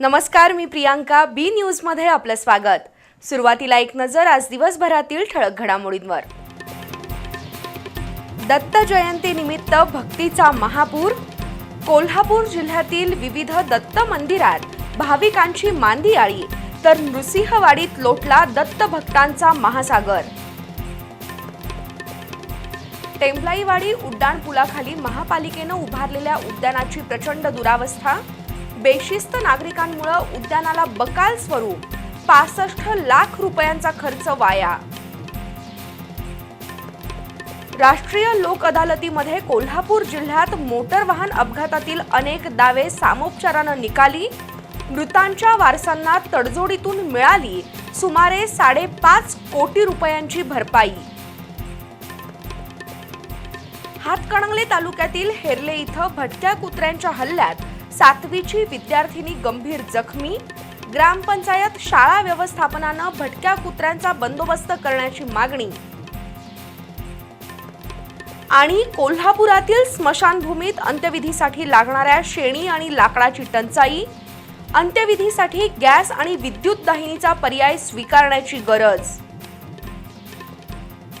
नमस्कार मी प्रियांका बी न्यूजमध्ये आपलं स्वागत. सुरुवातीला एक नजर आज दिवसभरातील ठळक घडामोडींवर. दत्त जयंतीनिमित्त भक्तीचा महापूर. कोल्हापूर जिल्ह्यातील विविध दत्त मंदिरात भाविकांची मांदी आळी तर नृसिंहवाडीत लोटला दत्त भक्तांचा महासागर. टेंभलाईवाडी उड्डाणपुलाखाली महापालिकेनं उभारलेल्या उद्यानाची प्रचंड दुरावस्था. बेशिस्त नागरिकांमुळे उद्यानाला बकाल स्वरूप पासष्ट लाख रुपयांचा खर्च वाया. राष्ट्रीय लोक अदालतीमध्ये कोल्हापूर जिल्ह्यात मोटर वाहन अपघातातील अनेक दावे सामोपचारानं निकाली मृतांच्या वारसांना तडजोडीतून मिळाली सुमारे साडेपाच कोटी रुपयांची भरपाई. हातकणंगले तालुक्यातील हेरले इथं भटक्या कुत्र्यांच्या हल्ल्यात सातवीची विद्यार्थिनी गंभीर जखमी. ग्रामपंचायत शाळा व्यवस्थापनानं भटक्या कुत्र्यांचा बंदोबस्त करण्याची मागणी. आणि कोल्हापुरातील स्मशानभूमीत अंत्यविधीसाठी लागणाऱ्या शेणी आणि लाकडाची टंचाई. अंत्यविधीसाठी गॅस आणि विद्युत दाहिनीचा पर्याय स्वीकारण्याची गरज.